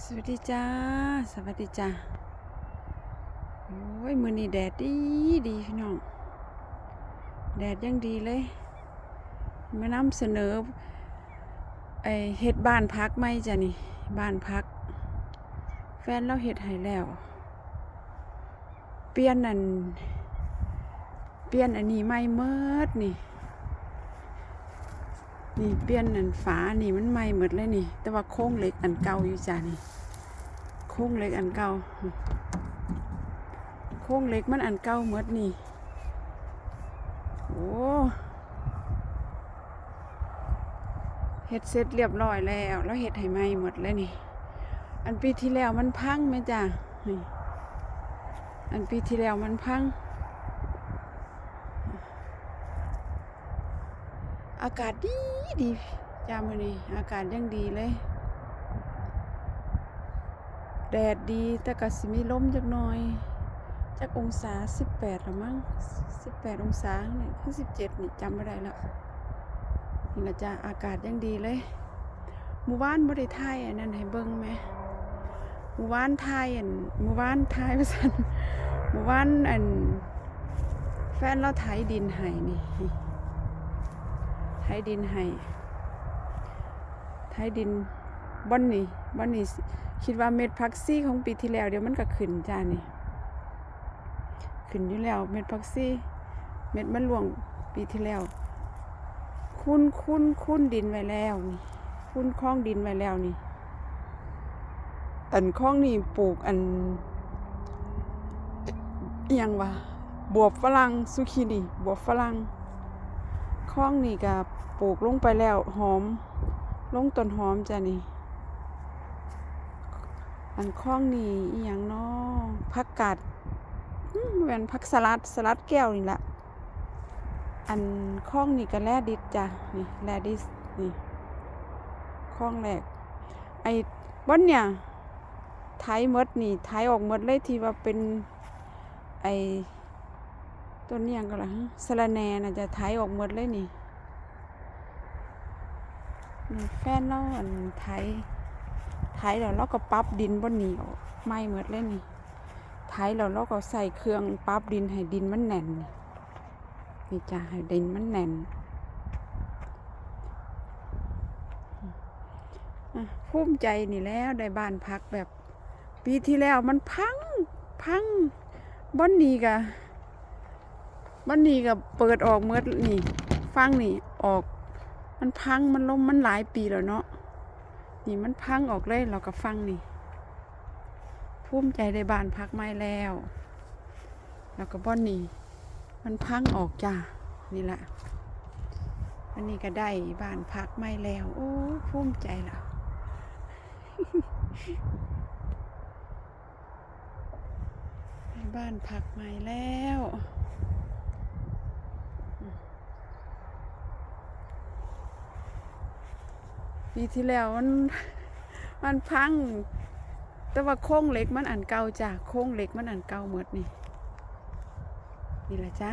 สวัสดีจ้า สวัสดีจ้า โอ้ย มือนี้แดดดีดีพี่น้อง แดดยังดีเลย มานำเสนอไอเฮ็ดบ้านพักไหมจ้ะนี่ บ้านพัก แฟนเราเฮ็ดให้แล้ว เปลี่ยนอันเปลี่ยนอันนี้ไม่เมิดนี่ นี่เปลี่ยนอันฝานี่มันใหม่หมดเลยนี่ แต่ว่าโครงเล็กอันเก่าอยู่จ้ะนี่ โครงเล็กอันเก่า โครงเล็กมันอันเก่าหมดนี่ โอ้เฮ็ดเสร็จเรียบร้อยแล้ว แล้วเฮ็ดให้ใหม่หมดเลยนี่ อันปีที่แล้วมันพังไหมจ้ะนี่ อันปีที่แล้วมันพัง อากาศดีดีจ้ามือนี้อากาศยังดีเลย แดดดีแต่ก็สิมีลมจักหน่อย จักองศา 18ละมั้ง18 องศาเนี่ยคือ17นี่จำไม่ได้แล้วนี่ละจ้าอากาศยังดีเลยหมู่บ้านบ่ได้ถ่ายอันนั้นให้เบิ่งไหมหมู่บ้านถ่ายอันหมู่บ้านถ่ายว่าซั่นหมู่บ้านอันแฟนเราไถดินให้นี่ ไถดินให้ไถดินบอนนี่บอนนี่คิดว่าเม็ดพักซี่ของปีที่แล้วเดี๋ยวมันก็ขึ้นจ้านี่ขึ้นอยู่แล้วเม็ดพักซี่ เม็ดมันหลวงปีที่แล้ว คุ้นคุ้นคุ้นดินไว้แล้วนี่คุ้นคล้องดินไว้แล้วนี่อันคล้องนี่ปลูกอันอิหยังวะบวบฝรั่งซุกินี่บวบฝรั่ง คล้องนี่ก็ปลูกลงไปแล้วหอม ลงต้นหอมจ้ะนี่ อันคล้องนี่อีหยังเนาะผักกาดอืมแม่นผักสลัดสลัดแก้วนี่ละอันคล้องนี่ก็แลดิสจ้ะนี่แลดิสนี่คล้องแรกไอ้บอนเนี่ยไทยมดนี่ไทยออกมดเลยที่ว่าเป็นไอ ต้นนี้ยังก็ละสะระแหน่น่ะจะไถออกหมดเลยนี่นี่แฟนเราอันไถไถแล้วเราก็ปรับดินบนเหนี้ออกไม่หมดเลยนี่ไถแล้วเราก็ใส่เครื่องปรับดินให้ดินมันแน่นนี่นี่จ้ะให้ดินมันแน่นอะภูมิใจนี่แล้วได้บ้านพักแบบ ปีที่แล้วมันพังพังบอนนี้กะ บันนี้ก็เปิดออกเมื่อนี่ ฟังนี่ออก มันพังมันล้มมันหลายปีแล้วเนาะนี่มันพังออกเลยเราก็ฟังนี่ภูมิใจได้บ้านพักไม้แล้วแล้วก็บ้อนนี่มันพังออกจ้านี่แหละอันนี้ก็ได้บ้านพักไม้แล้ว โอ้ภูมิใจแล้วบ้านพักใหม่แล้ว ปีที่แล้วมันมันพัง แต่ว่าโครงเหล็กมันอันเก่าจ้ะโครงเหล็กมันอันเก่าหมดนี่ นี่แหละจ้า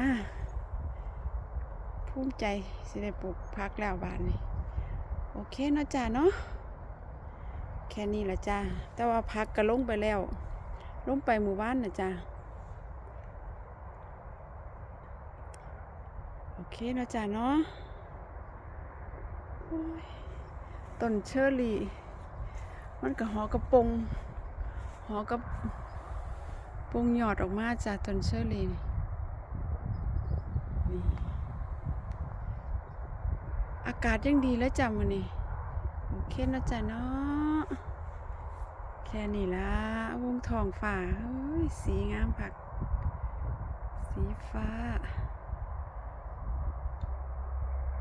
ภูมิใจสิได้ปลูกพักแล้วบานนี่โอเคเนาะจ้าเนาะแค่นี้แหละจ้าแต่ว่าพักก็ลงไปแล้ว ลงไปหมู่บ้านนะจ้าโอเคเนาะจ้าเนาะ ต้นเชอร์รี่ มันก็หอกระปงหอกระปงหยอดออกมาจากต้นเชอร์รี่นี่อากาศยังดีแล้วจ้ะมันนี่โอเคนะจ๊ะเนาะแค่นี้ละวงทองฟ้าสีงามผัก สีฟ้า